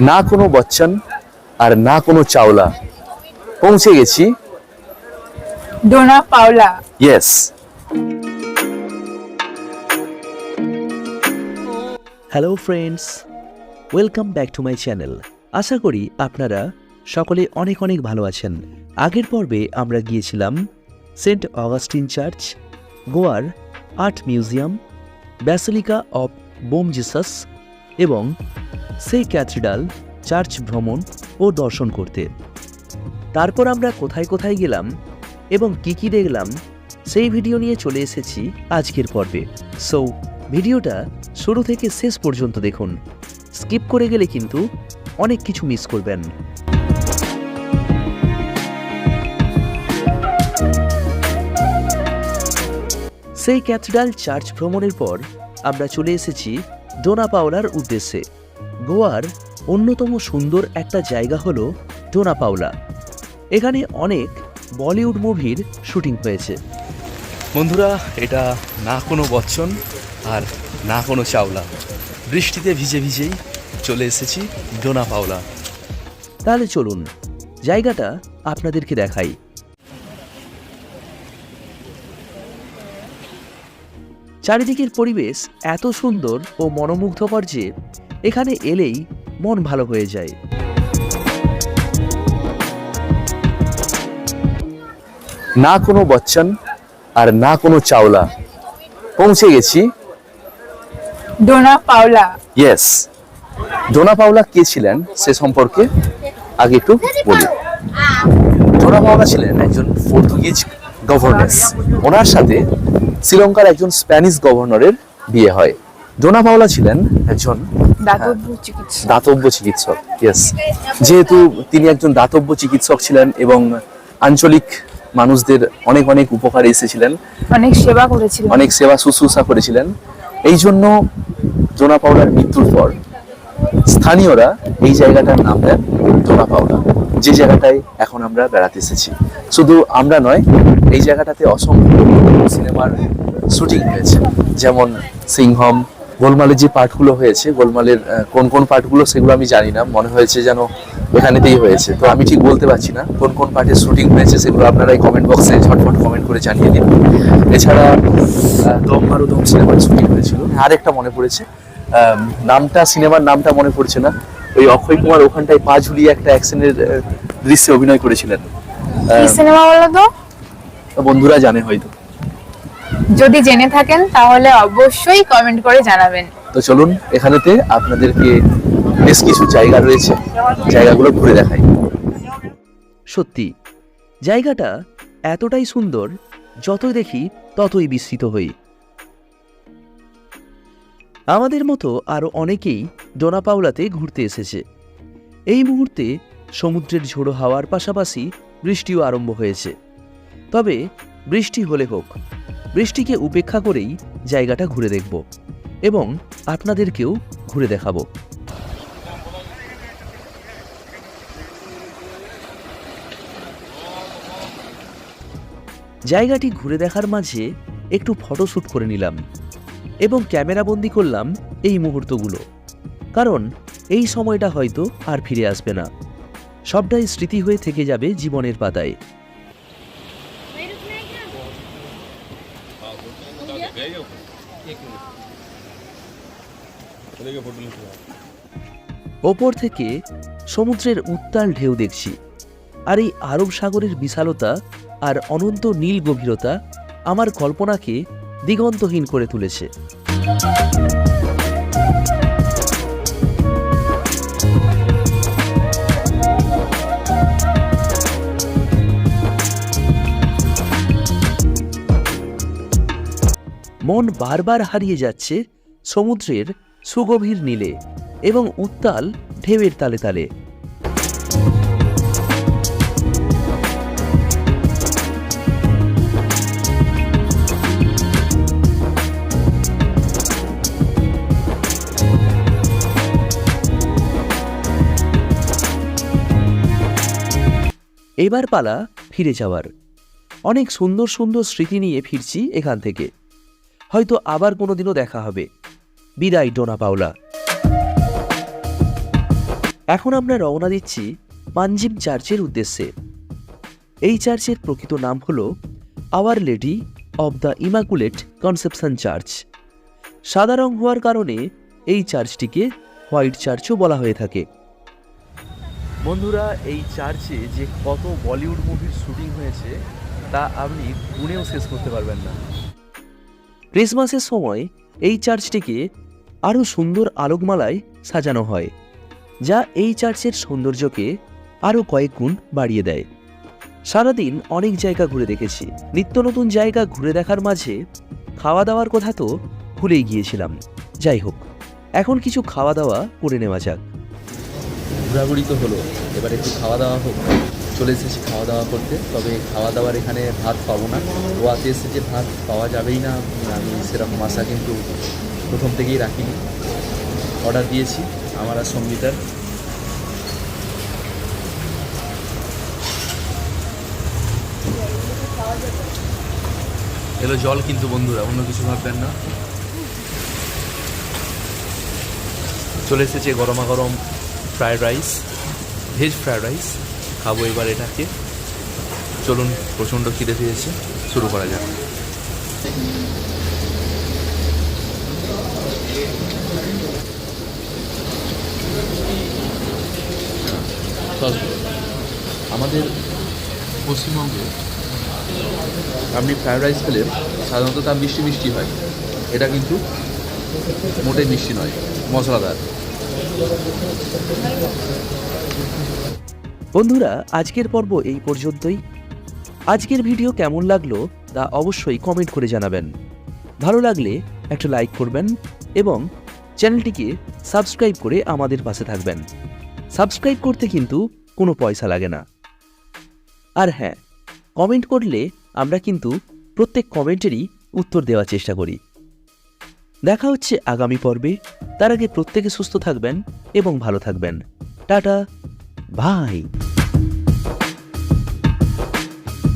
না কোনো বচ্চন আর না কোনো চাওলা। পৌঁছে গেছি। Dona Paula. Yes hello friends welcome back to my channel আশা করি আপনারা সকলে অনেক অনেক ভালো আছেন। আগের পর্বে আমরা গিয়েছিলাম সেন্ট অগাস্টিন চার্চ গোয়ার art museum basilica of Bom Jesus এবং সেই ক্যাথিড্রাল, চার্চ ভ্রমণ ও দর্শন করতে। তারপর আমরা কোথায় কোথায় গেলাম এবং কি কি দেখলাম, সেই ভিডিও নিয়ে চলে এসেছি আজকের পর্বে। সো ভিডিওটা শুরু থেকে শেষ পর্যন্ত দেখুন। স্কিপ করে গেলে কিন্তু অনেক কিছু মিস করবেন। সেই ক্যাথিড্রাল চার্চ ভ্রমণের পর আমরা চলে এসেছি ডোনা পাওলার উদ্দেশ্যে। গোয়ার অন্যতম সুন্দর একটা জায়গা হলো ডোনা পাওলা এখানে অনেক বলিউড মুভির শুটিং হয়েছে। বন্ধুরা এটা না কোনো বচ্চন আর না কোনো চাওলা। বৃষ্টিতে ভিজে ভিজেই চলে এসেছি ডোনা পাওলা তাহলে চলুন জায়গাটা আপনাদেরকে দেখাই। চারিদিকের পরিবেশ এত সুন্দর ও মনোমুগ্ধকর যে এখানে এলেই মন ভালো হয়ে যায়। না কোনো বচ্চন আর না কোনো চাওলা। পৌঁছে গেছি। ডোনা পাওলা ইয়েস ডোনা পাওলা কে ছিলেন সে সম্পর্কে আগে একটু বলি। ডোনা পাওলা ছিলেন একজন পর্তুগিজ গভর্নেস ওনার সাথে শ্রীলঙ্কার একজন স্প্যানিশ গভর্নরের বিয়ে হয়। ডোনা পাওলা ছিলেন একজন দাতব্য চিকিৎসক। ইয়েস যেহেতু তিনি একজন দাতব্য চিকিৎসক ছিলেন এবং আঞ্চলিক মানুষদের অনেক অনেক উপকারে এসেছিলেন। অনেক সেবা করেছিলেন। অনেক সেবা শুশ্রূষা করেছিলেন। এই জন্য জোনা পাওলার মৃত্যুর পর স্থানীয়রা এই জায়গাটার নাম দেন জোনা পাওলা যে জায়গাটায় এখন আমরা বেড়াতে এসেছি। শুধু আমরা নয় এই জায়গাটাতে অসংখ্য সিনেমার শুটিং হয়েছে যেমন সিংহম গোলমালের যে পার্টগুলো হয়েছে গোলমালের কোন কোন পার্টগুলো সেগুলো আমি জানি না। মনে হয়েছে যেন এখানেতেই হয়েছে। তো আমি ঠিক বলতে পারছি না কোন কোন পার্টের শুটিং হয়েছে সেগুলো আপনারা এই কমেন্ট বক্সে ঝটফট কমেন্ট করে জানিয়ে দিন। এছাড়া দম মারো দম সিনেমার শুটিং হয়েছিল। আরেকটা মনে পড়েছে। নামটা সিনেমার নামটা মনে পড়ছে না। ওই অক্ষয় কুমার ওখানটায় পা ঝুলিয়ে একটা অ্যাকশনের দৃশ্যে অভিনয় করেছিলেন। সিনেমা বলো তো? বন্ধুরা জানে হয়তো। যদি জেনে থাকেন তাহলে অবশ্যই কমেন্ট করে জানাবেন। তো চলুন এখানেতে আপনাদেরকে বেশ কিছু জায়গা রয়েছে। জায়গাগুলো ঘুরে দেখাই। সত্যি জায়গাটা এতটাই সুন্দর যতই দেখি ততই বিস্মিত হই। আমাদের মতো আরও অনেকেই ডোনাপাউলাতে ঘুরতে এসেছে। এই মুহূর্তে সমুদ্রের ঝোড়ো হাওয়ার পাশাপাশি বৃষ্টিও আরম্ভ হয়েছে। তবে বৃষ্টি হলে হোক বৃষ্টিকে উপেক্ষা করেই জায়গাটা ঘুরে দেখব এবং আপনাদেরকেও ঘুরে দেখাবো। জায়গাটি ঘুরে দেখার মাঝে একটু ফটোশ্যুট করে নিলাম এবং ক্যামেরাবন্দি করলাম এই মুহূর্তগুলো। কারণ এই সময়টা হয়তো আর ফিরে আসবে না। সবটাই স্মৃতি হয়ে থেকে যাবে জীবনের পাতায়। ওপর থেকে সমুদ্রের উত্তাল ঢেউ দেখছি, আর এই আরব সাগরের বিশালতা আর অনন্ত নীল গভীরতা আমার কল্পনাকে দিগন্তহীন করে তুলেছে। মন বারবার হারিয়ে যাচ্ছে সমুদ্রের সুগভীর নীলে এবং উত্তাল ঢেউয়ের তালে তালে। এবার পালা ফিরে যাওয়ার। অনেক সুন্দর সুন্দর স্মৃতি নিয়ে ফিরছি এখান থেকে। হয়তো আবার কোনোদিনও দেখা হবে। বিদায়, ডোনা পাওলা। এখন আমরা রওনা দিচ্ছি পাঞ্জিম চার্চের উদ্দেশ্যে। এই চার্চের প্রকৃত নাম হল Our Lady of the Immaculate Conception church. সাদা রং হওয়ার কারণে এই চার্চটিকে হোয়াইট চার্চও বলা হয়ে থাকে। বন্ধুরা, এই চার্চে যে কত বলিউড মুভির শুটিং হয়েছে, তা আপনি গুনেও শেষ করতে পারবেন না। ক্রিসমাসের সময় এই চার্চটিকে আরও সুন্দর আলোকমালায় সাজানো হয়, যা এই চার্চের সৌন্দর্যকে আরও কয়েক গুণ বাড়িয়ে দেয়। সারাদিন অনেক জায়গা ঘুরে দেখেছি। নিত্য নতুন জায়গা ঘুরে দেখার মাঝে খাওয়া দাওয়ার কথা তো ভুলেই গিয়েছিলাম। যাই হোক, এখন কিছু খাওয়া দাওয়া করে নেওয়া যাক। ঘোরাঘুরি তো হলো, এবার একটু খাওয়া দাওয়া হোক। চলে এসেছি খাওয়া দাওয়া করতে। তবে খাওয়া দাওয়ার এখানে ভাত পাবো না। গোয়াতে এসে যে ভাত পাওয়া যাবেই না, আমি সেরকম আশা কিন্তু প্রথম থেকেই রাখিনি। অর্ডার দিয়েছি আমার আর সঙ্গীতার। এলো জল কিন্তু বন্ধুরা, অন্য কিছু ভাববেন না। চলে এসেছে গরমা গরম fried rice, veg fried rice. খাব এবার এটাকে চলুন, প্রচণ্ড খিদে পেয়েছে। শুরু করা যাক। আমাদের পশ্চিমবঙ্গে আপনি ফ্রায়েড রাইস খেলে সাধারণত তা মিষ্টি মিষ্টি হয়। এটা কিন্তু মোটেই মিষ্টি নয়, মশলাদার। বন্ধুরা, আজকের পর্ব এই পর্যন্তই। আজকের ভিডিও কেমন লাগল তা অবশ্যই কমেন্ট করে জানাবেন। ভালো লাগলে একটা লাইক করবেন এবং চ্যানেলটিকে সাবস্ক্রাইব করে আমাদের পাশে থাকবেন। সাবস্ক্রাইব করতে কিন্তু কোনো পয়সা লাগে না। আর হ্যাঁ কমেন্ট করলে আমরা কিন্তু প্রত্যেক কমেন্টেরই উত্তর দেওয়ার চেষ্টা করি। দেখা হচ্ছে আগামী পর্বে। তার আগে প্রত্যেকে সুস্থ থাকবেন এবং ভালো থাকবেন। টাটা। Bye.